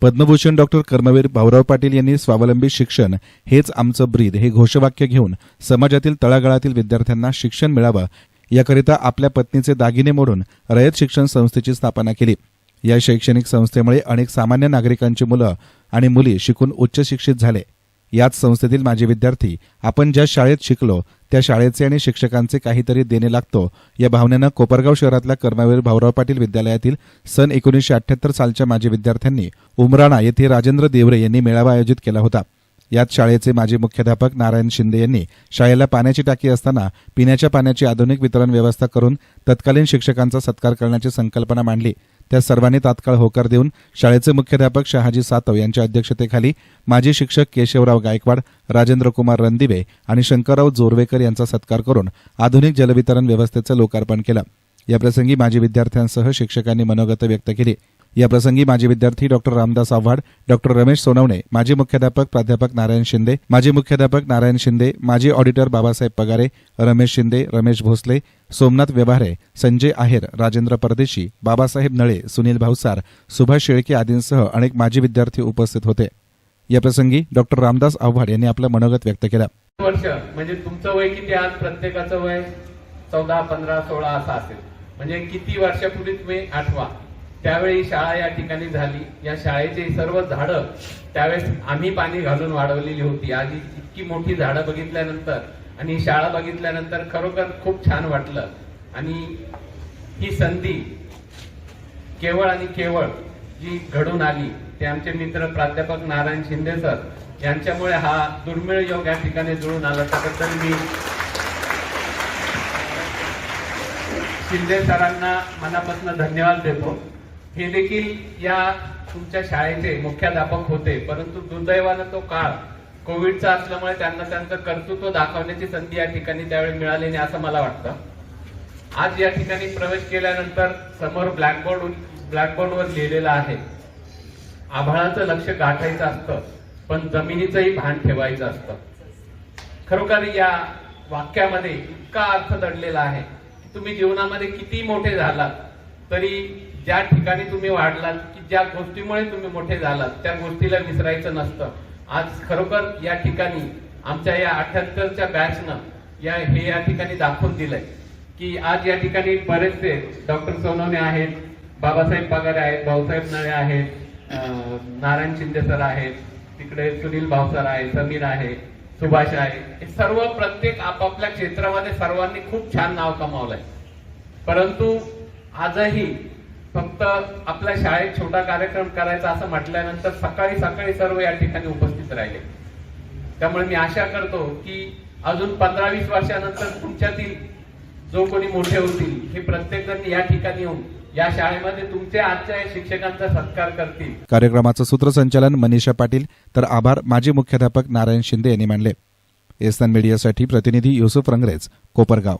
Padma Bhushan doctor Karmaveer Bhaurao Patil यांनी स्वावलंबी शिक्षण हेच आमचं ब्रीद हे घोषवाक्य घेऊन समाजातील तळागाळातील विद्यार्थ्यांना शिक्षण मिळावं याकरिता आपल्या पत्नीचे दागिने मोडून रयत शिक्षण संस्थेची स्थापना केली. या शैक्षणिक संस्थेमुळे अनेक सामान्य नागरिकांची मुलं आणि मुली शिकून उच्च शिक्षित झाले. याच संस्थेतील माझे विद्यार्थी आपण ज्या शाळेत शिकलो त्या शाळेचे आणि शिक्षकांचे काहीतरी देणे लागतो या भावनेनं कोपरगाव शहरातल्या कर्मवीर भाऊराव पाटील विद्यालयातील सन एकोणीसशे अठ्ठ्याहत्तर सालच्या माजी विद्यार्थ्यांनी उमराणा येथे राजेंद्र देवरे यांनी मेळावा आयोजित केला होता. यात शाळेचे माजी मुख्याध्यापक नारायण शिंदे यांनी शाळेला पाण्याची टाकी असताना पिण्याच्या पाण्याची आधुनिक वितरण व्यवस्था करून तत्कालीन शिक्षकांचा सत्कार करण्याची संकल्पना मांडली. त्या सर्वांनी तात्काळ होकार देऊन शाळेचे मुख्याध्यापक शहाजी सातव यांच्या अध्यक्षतेखाली माजी शिक्षक केशवराव गायकवाड राजेंद्र कुमार रणदिवे आणि शंकरराव जोरवेकर यांचा सत्कार करून आधुनिक जलवितरण व्यवस्थेचं लोकार्पण केलं. याप्रसंगी माजी विद्यार्थ्यांसह शिक्षकांनी मनोगत व्यक्त केली. याप्रसंगी माजी विद्यार्थी डॉक्टर रामदास आव्हाड डॉक्टर रमेश सोनवणे माजी मुख्याध्यापक प्राध्यापक नारायण शिंदे माजी मुख्याध्यापक नारायण शिंदे माजी ऑडिटर बाबासाहेब पगारे रमेश शिंदे रमेश भोसले सोमनाथ व्यवहारे संजय आहेर राजेंद्र परदेशी बाबासाहेब नळे सुनील भावसार सुभाष शेळके आदींसह अनेक माजी विद्यार्थी उपस्थित होते. याप्रसंगी डॉक्टर रामदास आव्हाड यांनी आपलं मनोगत व्यक्त केलं. वर्ष म्हणजे तुमचं वय किती आज प्रत्येकाचं वय चौदा पंधरा सोळा असं असेल. म्हणजे किती वर्षापूर्वी तुम्ही आठवा? त्यावेळी शाळा या ठिकाणी झाली. या शाळेचे सर्व झाडं त्यावेळेस आम्ही पाणी घालून वाढवलेली होती. आधी इतकी मोठी झाडं बघितल्यानंतर आणि शाळा बघितल्यानंतर खरोखर खूप छान वाटलं. आणि ही संधी केवळ आणि केवळ जी घडून आली ते आमचे मित्र प्राध्यापक नारायण शिंदे सर यांच्यामुळे हा दुर्मिळ योग या ठिकाणी जुळून आला. त्याबद्दल मी शिंदे सरांना मनापासून धन्यवाद देतो. हे देखील या तुमच्या शाळेचे मुख्याध्यापक होते परंतु दुर्दैवानं तो काळ कोविडचा असल्यामुळे त्यांना त्यांचं कर्तृत्व दाखवण्याची संधी या ठिकाणी त्यावेळी मिळाली नाही असं मला वाटतं. आज या ठिकाणी प्रवेश केल्यानंतर समोर ब्लॅकबोर्ड ब्लॅकबोर्डवर लिहिलेलं आहे आभाळाचं लक्ष गाठायचं असतं पण जमिनीचंही भान ठेवायचं असतं. खरोखर या वाक्यामध्ये इतका अर्थ दडलेला आहे तुम्ही जीवनामध्ये किती मोठे झालात तरी ज्या ठिकाणी तुम्ही वाढलात की ज्या गोष्टीमुळे तुम्ही मोठे झालात त्या गोष्टीला विसरायचं नसतं. आज खरोखर या ठिकाणी आमच्या या अठ्याहत्तरच्या बॅचनं या हे या ठिकाणी दाखवून दिलंय की आज या ठिकाणी बरेचसे डॉक्टर सोनवणे आहेत बाबासाहेब पगारे आहेत भाऊसाहेब नळे आहेत नारायण शिंदे सर आहेत तिकडे सुनील भावसर आहे समीर आहे सुभाष आहे. हे सर्व प्रत्येक आपापल्या क्षेत्रामध्ये सर्वांनी खूप छान नाव कमावलंय. परंतु आजही फक्त आपल्या शाळेत छोटा कार्यक्रम करायचा असं म्हटल्यानंतर सकाळी सकाळी सर्व या ठिकाणी उपस्थित राहिले. त्यामुळे मी आशा करतो की अजून पंधरा वीस वर्षानंतर तुमच्यातील जो कोणी मोठे होतील हे प्रत्येक जण या ठिकाणी येऊन या शाळेमध्ये तुमच्या आजच्या या शिक्षकांचा सत्कार करतील. कार्यक्रमाचं सूत्रसंचालन मनीषा पाटील तर आभार माजी मुख्याध्यापक नारायण शिंदे यांनी मानले. एसन मीडियासाठी प्रतिनिधी युसुफ रंगरेज कोपरगाव.